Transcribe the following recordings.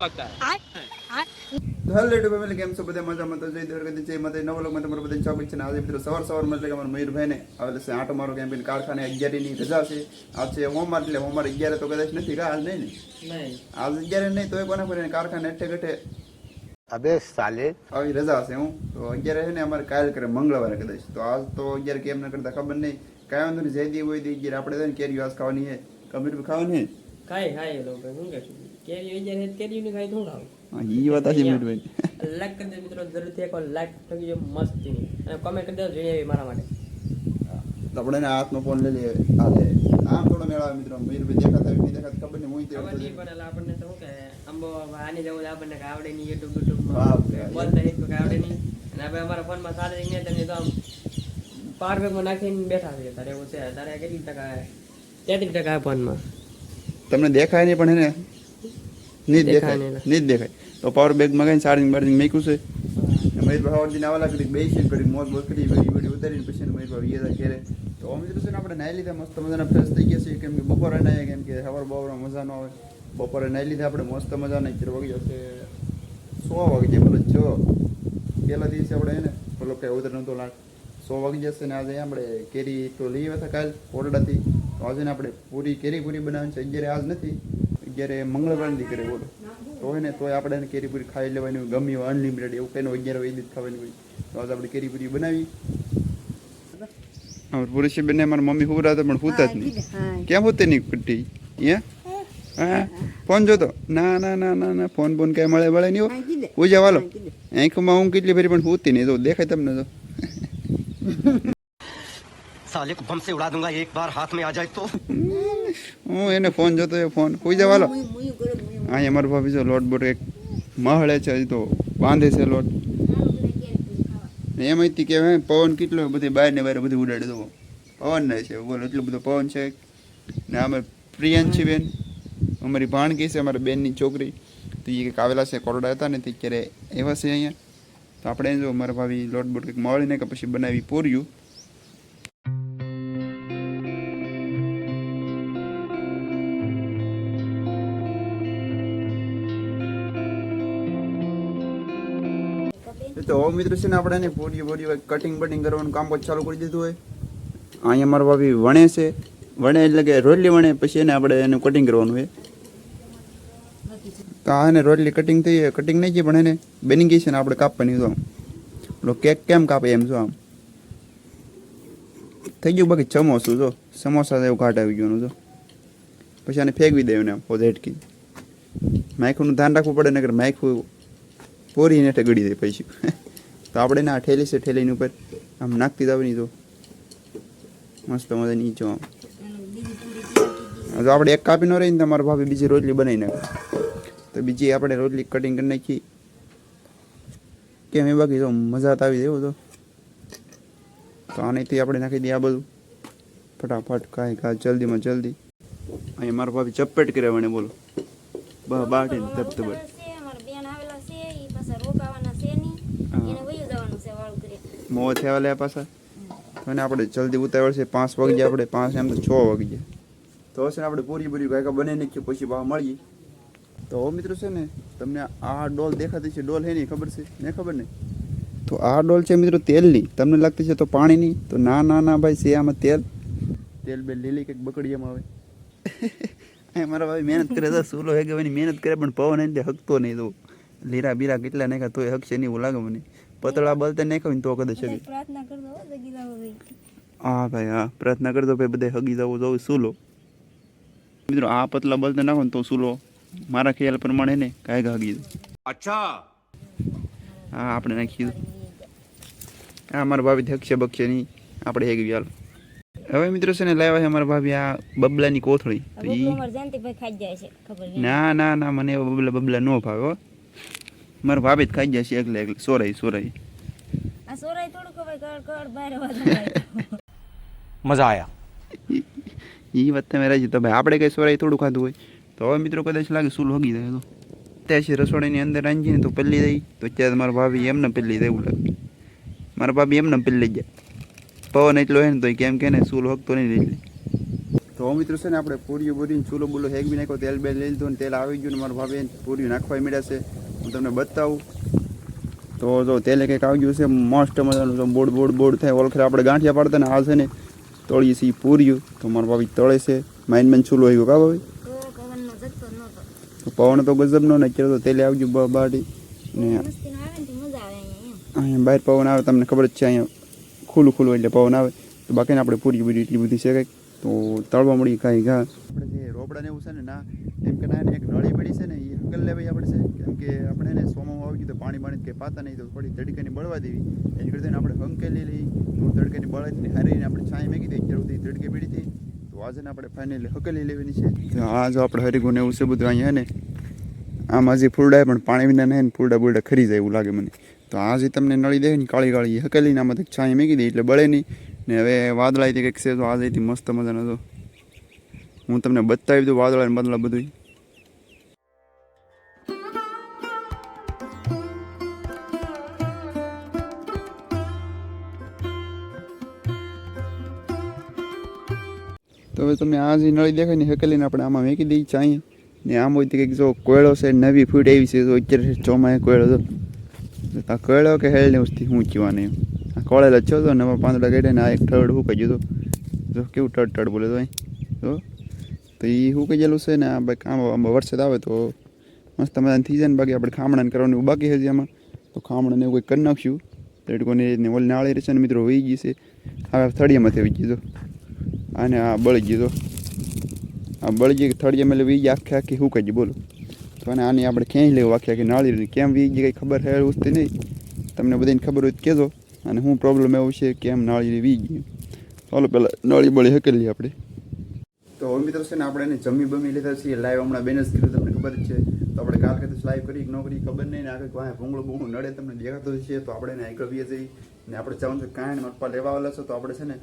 Hello સવાર એટલે કે અમારા મયુરભાઈને આવેલ છે આટો કારખાને અગિયારીની રજા છે. આજ છે હોમવાર એટલે હોમવાર અગિયારે કદાચ નથી કા આજ અગિયારે નહીં તો એ કોના પર કારખાને અઠે ગઠે અબે સાલે. આવી રજા છે હું. અગિયારે છે ને અમારે કાલ કરે મંગળવારે કદાચ. તો આજ તો અગિયાર કેમ ન કરતા ખબર નહીં. કાંઈ વાંધો નહીં જઈ દી હોય દી અગિયાર આપણે કેરી વાસ ખાવાની છે. કમ્પ્યુટર ખાવાની ખાય ખાય શું કેરી હોય જ્યારે કેરી ની ખાય તો શું ઈ વાત છે મયુરભાઈ લાઈક કરી દે મિત્રો જરૂરથી એકવાર લાઈક થઈ ગયો મસ્તી અને કમેન્ટ કરી દેજો જોઈએ એવી મારા માટે. આપણે એને હાથમાં ફોન લઈ લઈએ. હાલે આમ થોડો મેળ આવે મિત્રો. મયુરભાઈ દેખાતા હોય કે ખબર નહીં હું ખબર નહીં પણ આપણને તો શું કે આંબો આની જવું આપણને કાંઈ આવડે નહીં યુટ્યુબ યુટ્યુબ. બોલતા હિત કાંઈ આવડે નહીં. અને આપણે અમારા ફોનમાં સારી તમે તો આમ પાવર બેગમાં નાખીને બેઠા છે. તારે એવું છે તારે કેટલી ટકા તેત્રીસ ટકા ફોનમાં તમને દેખાય નહીં પણ એને નહીં દેખાય નહીં. દેખાય. તો પાવર બેગમાં મગાવીને ચાર્જિંગ બાર્જિંગ મૂક્યું છે? મયુરભાઈ હવારથી આવા લાગી બેસી કરી મોજ મોજ કરી વેડી વેડી ઉતારીને પછી એને ભાવ વીએ ઘેરે. તો અમે મિત્રો છે ને આપણે નાઈ લીધા મસ્ત મજાના ફ્રેશ થઈ ગયા છે કેમ કે બપોરે નાહીએ કેમ કે સવાર બપોરે મજા ન આવે. બપોરે નાઈ લીધા આપણે મસ્ત મજાના ચિર વાગી જશે સો વાગી જાય બોલો જો. પહેલા દિવસે આપણે એને પેલો કઈ ઉતર નતો લાગ. સો વાગી જશે ને આજે આપણે કેરી તો લઈ આવ્યા હતા કાલ ઓરડાથી. તો આજે ને આપણે પૂરી કેરી પૂરી બનાવવાની છે અત્યારે આજ નથી. અગિયારે મંગળવારની દીકરે બોલો. તો હોય ને તોય આપણે એને કેરી પૂરી ખાઈ લેવાની હોય ગમી હોય અનલિમિટેડ એવું કંઈ અગિયાર હોય એ જ ખાવાની હોય. તો આજે આપણે કેરી પૂરી બનાવી. અમારે પુરુષી બેને મારા મમ્મી હું રાતે પણ હોતા જ નહીં. કેમ હોતે નહીં કુટ્ટી અહીંયા હા? ફોન જોતો? ના ના ના ના ના ફોન ફોન કઈ મળે મળે નહીં હો. જવાલો વાલો. આંખમાં હું કેટલી ફેરી પણ હોતી નહીં તો દેખાય તમને તો. સાલે કો બમ ઉડા દુંગા એક વાર હાથ મે આ જાય તો હું એને ફોન જોતો એ ફોન કોઈ જવા લો. હા અમાર ભાભી જો લોટ બોટ એક મહળે છે તો બાંધે છે લોટ. એમ હતી કે પવન કેટલો બધી બહાર ને બહાર બધું ઉડાડી દઉં પવન ને છે બોલો એટલો બધો પવન છે ને અમે પ્રિયાંશી બેન. અમારી ભાણકી છે અમારી બેનની છોકરી. તો એ કંઈક આવેલા છે કરોડા હતા ને તે ક્યારે એવા છે અહીંયા. તો આપણે જો મારા ભાભી લોટ બોટ કંઈક મળીને કે પછી બનાવી પૂર્યું. તો હવે મિત્રો છે ને આપણે એને પૂરી પૂરી કટિંગ બટિંગ કરવાનું કામ ચાલુ કરી દીધું હોય. અહીંયા મારા ભાભી વણે છે. વણે એટલે કે રોટલી વણે, પછી એને આપણે એનું કટિંગ કરવાનું હોય. તો હા એને રોટલી કટિંગ થઈ કટિંગ નહીં છે પણ એને બની ગઈ છે ને આપણે કાપવાની તો. પેલો કેક કેમ કાપે એમ જો આમ. થઈ ગયું બાકી સમોસું જો, સમોસા જેવું ઘાટ આવી ગયું જો. પછી આને ફેંકવી દેવું ને આમ, પોતે હેટકી માઇકનું ધ્યાન રાખવું પડે નકર માઇકું પૂરી નેઠે ગળી દે પૈસું તો આપણે ના ઠેલી છે ઠેલીની ઉપર આમ નાખતી જવાની તો. મસ્ત મજા નીચો આમ. તો આપણે એક કાપી ન રહી ને તમારા ભાભી બીજી રોટલી બનાવી નાખે. તો બીજી આપણે રોટલી કટિંગ કરી નાખી. કેમ એ બાકી જો મજા તો આવી દેવો તો. તો આનેથી આપણે નાખી દઈએ આ બધું. ફટાફટ કાંઈ કાંઈ જલ્દીમાં જલ્દી. અહીંયા મારા ભાભી ચપેટ કર્યા મને બોલો. બા બાટીને ધબ ધબ છે અમારા બેન આવેલા છે ઈ પાછા રોકાવાના છે નહીં હા. એને વયું જવાનું છે વાળું કરી મોં થયા લે પાછા. અને આપણે જલ્દી ઉતાવળ છે, પાંચ વાગી આપણે પાંચ, એમ તો છ વાગી તો હશે ને આપણે પૂરી પૂરી કાંઈક બનાવી નાખીએ, પછી ભાવ મળીએ. તો હો મિત્રો છે ને, તમને આ ડોલ દેખાતી છે, ડોલ હે નહીં ખબર છે? ને ખબર નહીં તો આ ડોલ છે મિત્રો તેલની. તમને લાગતી છે તો પાણીની? તો ના ના ના ભાઈ, છે આમાં તેલ. તેલ બે લીલી કંઈક બકડી એમ આવે. મારા ભાઈ મહેનત કરે તો સૂલો હે ગવાની મહેનત કરે, પણ પવન એટલે હકતો નહીં તો. લીરા બીરા કેટલા નાખ્યા, તોય હકશે નહીં એવું લાગે મને. પતળા બળતણ નાખ્યો ને તો કદાચ હગી. હા ભાઈ હા. પ્રાર્થના કરતો ભાઈ બધે હગી જાવ જોવું સુલો. મિત્રો આ પતલા બળતણ નાખો ને તો સુલો. મારા ખ્યાલ પ્રમાણે ને કાંઈક હગી અચ્છા. હા આપણે નાખી દઉં હા મારા ભાભી થકશે બકશે નહીં. આપણે હેગી હાલ હવે મિત્રો છે ને લાવ્યા છે અમારા ભાભી આ બબલાની કોથળી. ના ના ના મને એવા બબલા બબલા ન ભાવે મારા ભાભી જ ખાઈ જશે એકલે એકલે. સોરાઈ સોરાઈ. સોરાઈ મજા આયા. એ વાત તમે રાજી તો ભાઈ આપણે કઈ સોરાઈ થોડું ખાધું હોય? તો હવે મિત્રો કદાચ લાગે સૂલ હગી જાય તો. અત્યારે રસોડીની અંદર રાંધીને તો પલ્લી દઈ. તો અત્યારે મારા ભાભી એમને પલ્લી દેવું લાગે. મારા ભાભી એમને પલ્લી જાય. પવન એટલો હોય ને તો કેમ કે ને સુલ હગતો નહીં લઈ તો મિત્રો છે ને આપણે પૂરી બોરીને ચૂલો બૂલો હેગવી નાખ્યો. તેલ બે લઈ લીધું ને તેલ આવી ગયું ને મારા ભાભી પૂરી નાખવા મળ્યા છે. હું તમને બતાવું. તો જો તેલે કંઈક આવી ગયું છે મસ્ત મજાનું જો બોડ બોડ બોડ થાય. ઓળખે આપણે ગાંઠિયા પાડતા ને આ છે ને તળી છે પૂર્યું તો મારા ભાભી તળે છે. માઇન માઇન છૂલો આવી ગયો કા ભાભી? પવન તો ગજબનો ને અત્યારે તો તેલે આવી ગયું બાટી. ને અહીંયા બહાર પવન આવે તમને ખબર જ છે અહીંયા ખુલ્લું ખુલ્લું એટલે પવન આવે. તો બાકીને આપણે પૂરી પૂરી એટલી બધી છે કંઈક. તો તળવા મળી કાંઈ ઘા. આપણે જે રોબડાને એવું છે ને ના એમ કે ના એક એ હકલ લેવાઈ આપણે છે, કેમ કે આપણે એને સોમાં આવી ગયું તો પાણી પાણી કે પાતા નહીં, તો થોડી તડકાની બળવા દેવી. એની કરતા આપણે હંકેલી લઈ તો તડકાની બળાથી હારીને આપણે છાંય મેકી દઈએ અત્યાર સુધી તડકે પડી હતી. તો આજે આપણે ફાઇનલી હકેલી લેવાની છે. આ જો આપણે હરીગુને એવું છે બધું અહીંયા ને, આમ હજી ફૂલડા પણ પાણી વિના નહીં ને ફૂલડા બુલડા ખરી જાય એવું લાગે મને. તો આ જે તમને નળી દે ને કાળી કાળી હકેલીને આમાં છાંય મેકી દે એટલે બળે નહીં. ને હવે વાદળાથી કંઈક છે, તો આ જઈથી મસ્ત મજાનો હતો હું તમને બતાવી દઉં વાદળા ને બદલા બધું તમે આ જે નળી દેખાય ને હકેલીને આપણે આમાં મેકી દઈએ ચાઈએ ને આમ હોય તો કંઈક જો કોયળો છે, નવી ફૂટ આવી છે તો અત્યારે ચોમાએ કોયળો તો આ કોયળો કે હેલ ને ઉસથી હું ચીવાને આ કોળેલો છો તો નવા પાંદડા કાઢે ને આ એક ઠરડ હું કહી તો. જો કેવું ટડ ટડ બોલે તો અહીં. જો. તો એ શું કહી ગયેલું છે ને આ ભાઈ આમાં વરસાદ આવે તો મસ્ત મજાની થઈ જાય ને બાકી આપણે ખામણાને કરવાનું બાકી હજી આમાં. તો ખામણાને એવું કંઈક કરી નાખશું. તડકોની રીતની ઓલી નાળી રહે છે ને મિત્રો વહી ગઈ છે. હવે થળિયામાંથી વહી ગઈ આને આ બળી ગયું તો. આ બળજી થળિયા મેલે વી આખે આખી શું કહી બોલો. તો અને આની આપણે ક્યાંય લેવું? આખી આખી નાળી કેમ વી ગઈ કંઈ ખબર હે, ઉઠતી નહીં. તમને બધાને ખબર હોય તો કહેજો. અને શું પ્રોબ્લેમ એવું છે કેમ નાળી વી ગઈ? ચાલો પહેલાં નાળી બળી હકેલી આપણે. તો હવે મિત્રો છે ને આપણે એને જમી બમી લીધા છીએ. લાઈવ હમણાં બેન જ તમને ખબર જ છે. તો આપણે કાલ કદાચ લાઈવ કરી કે ન કરી ખબર નહીં. ને આગળ વાંહે ભૂંગળું ભૂંગળું નડે તમને દેખાતો છે તો આપણે એને આગળ જઈએ ને આપણે જવાનું છે કાંઈ ને પપ્પા લેવા આવેલા છો. તો આપણે છે ને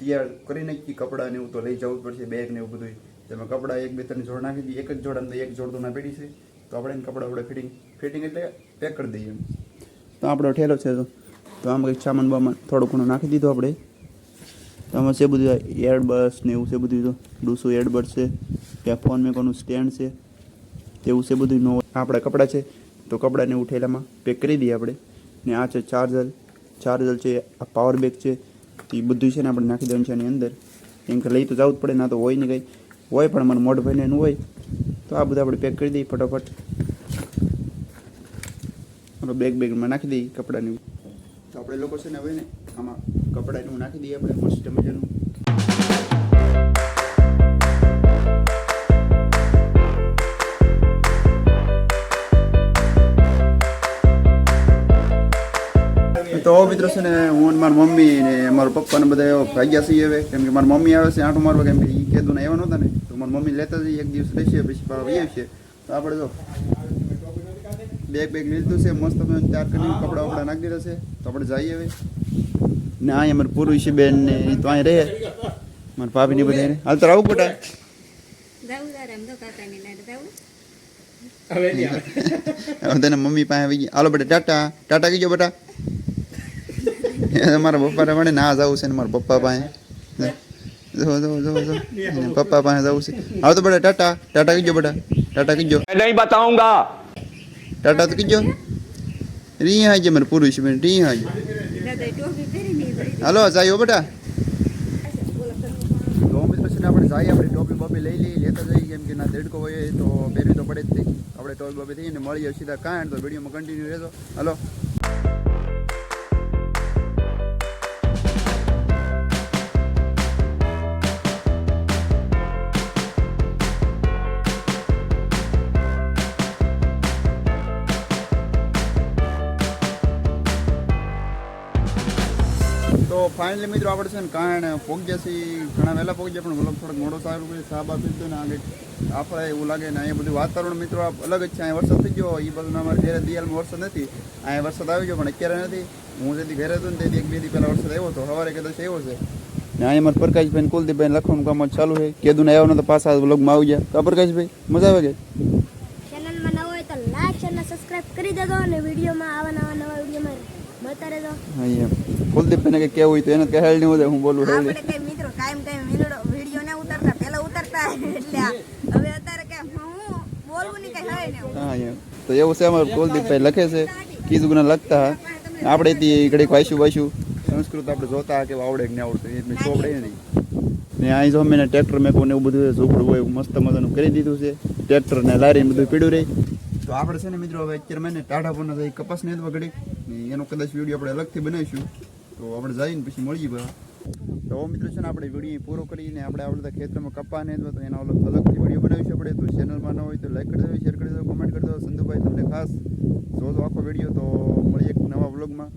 તૈયાર કરી નાખીએ કપડાં ને એવું તો લઈ જવું પડશે બેગ ને એવું બધું તેમાં કપડાં એક, બે, ત્રણ જોડ નાખી દઈએ, એક જ જોડ, અંદર એક જોડ તો ના પેઢી છે. તો આપણે એને કપડાં આપણે ફિટિંગ ફિટિંગ એટલે પેક કરી દઈએ તો આપણો ઠેલો છે તો તો આમાં કંઈક સામાન બામાન થોડું ઘણું નાખી દીધું આપણે. તો આમાં છે બધું એરબસ ને એવું છે બધું તો. ડૂસો એડબસ છે ત્યાં ફોન મેકોનું સ્ટેન્ડ છે, તેવું છે બધું નો આપણા કપડાં છે, તો કપડાને એવું ઠેલામાં પેક કરી દઈએ આપણે. ને આ છે ચાર્જર ચાર્જર છે, આ પાવર બેગ છે એ બધું છે ને આપણે નાખી દેવાનું છે એની અંદર. કેમ કે લઈ તો જવું જ પડે, ના તો હોય ને કંઈ. હોય પણ મને મોઢ ભાઈને હોય. તો આ બધું આપણે પેક કરી દઈએ ફટાફટ. આપણે બેગ બેગમાં નાખી દઈએ કપડાની તો આપણે લોકો છે ને હવે ને આમાં કપડાનું નાખી દઈએ આપણે મસ્ત મજાનું. મિત્રો છે ને હું મારા મમ્મી ને મારા પપ્પાને બધા એવા ભાગ્યા છીએ હવે. કેમ કે મારી મમ્મી આવે છે આંટો મારવા કેમ કે એ કીધું ને એવા નહોતા ને. તો મારા મમ્મી લેતા જઈએ એક દિવસ રહેશે પછી પાવા આવશે તો આપણે જો બેગ બેગ લીધું છે મસ્ત તમે ચાર કરીને કપડા વપડા નાખી દીધા છે. તો આપણે જઈએ હવે. ને અહીંયા અમારે પૂરું છે બેન ને એ તો અહીં રહે. મારા ભાભી ને બધા હાલ તો આવું બેટા. જાવું તારે એમ તો કાકાની લાડ જાવું હવે તને મમ્મી પાસે આવી ગયા. હાલો બેટા ટાટા. ટાટા કીજો બેટા. મારા પપ્પા મને ના જવું છે મારા પપ્પા પાસે. જો પપ્પા પાસે જવું છે. હવે તો બધા ટાટા. ટાટા કીજો બધા. ટાટા કીજો. નહીં બતાઉંગા ટાટા તો કીજો. રી હાજે મારે પૂરું છે બેન રી હાજે હાલો જાયો બેટા આપણે જઈએ આપણે ટોપી બોપી લઈ લઈએ લેતા જઈએ. કેમ કે ના દેડકો હોય તો પહેરવી તો પડે જ નહીં. આપણે ટોપી બોપી થઈએ ને મળીએ સીધા કાંઈ તો વિડીયોમાં કન્ટિન્યુ રહેજો. હલો. તો ફાઇનલી મિત્રો આપણે છે ને કારણ પહોંચ્યા છીએ. ઘણા વહેલા પહોંચ્યા પણ મતલબ થોડોક મોડો સારું કોઈ સાબ આપી ને આગળ આપણે એવું લાગે ને અહીંયા બધું વાતાવરણ મિત્રો અલગ જ છે. અહીંયા વરસાદ થઈ ગયો એ બધું અમારે ઘરે દિયાલમાં વરસાદ નથી. અહીંયા વરસાદ આવી ગયો, પણ અત્યારે નથી. હું જેથી ઘરે હતો ને તેથી એક બે દી પહેલાં વરસાદ આવ્યો હતો. સવારે કદાચ આવ્યો છે. ને અહીંયા મારે પ્રકાશભાઈ કુલદીપભાઈ લખવાનું કામ ચાલુ છે. કીધું ને આવ્યો તો પાછા વ્લોગમાં આવી ગયા. તો પ્રકાશભાઈ, મજા આવે કે? ચેનલમાં નવો હોય તો લાઈક ચેનલ સબસ્ક્રાઇબ કરી દેજો અને વિડીયોમાં આવા નવા નવા વિડીયોમાં કુલદીપભાઈને કંઈ કેવું હોય તો એને કહે હેલ નહીં હું બોલું હેલ આપણે કઈ મિત્રો કાયમ કાયમ વીડિયો ને ઉતારતા પહેલા એટલે હવે અત્યારે કે હું બોલવું નહીં કઈ હોય ને હા એમ તો એવું છે અમારું કુલદીપભાઈ લખે છે કીધું લખતા આપણે થી ઘડીક વાંચ્યું વાંચ્યું. સંસ્કૃત આપણે જોતા કે આવડે કે આવડતું એ મેં ચોપડે નહીં. ને અહીં જો મેં ટ્રેક્ટર મેં કોને એવું બધું ઝૂપડું હોય મસ્ત મજાનું કરી દીધું છે. ટ્રેક્ટર ને લારી બધું પીડ્યું રહી તો આપણે છે ને મિત્રો હવે અત્યારે મેં ટાઢા પર જઈ કપાસ ને ઘડી એનો કદાચ વીડિયો આપણે અલગથી બનાવીશું. તો આપણે જઈને પછી મળીએ બધા તો મિત્રો છે ને આપણે વીડિયો પૂરો કરીને આપણે આવડતા ખેતરમાં કપા ને તો એના અલગ અલગથી વીડિયો બનાવીશું આપણે. તો ચેનલમાં ન હોય તો લાઈક કરી દેજો શેર કરી દેજો કમેન્ટ કરી દેજો. સંધુભાઈ તમને ખાસ જોજો આખો વીડિયો તો મળીએ એક નવા વ્લોગમાં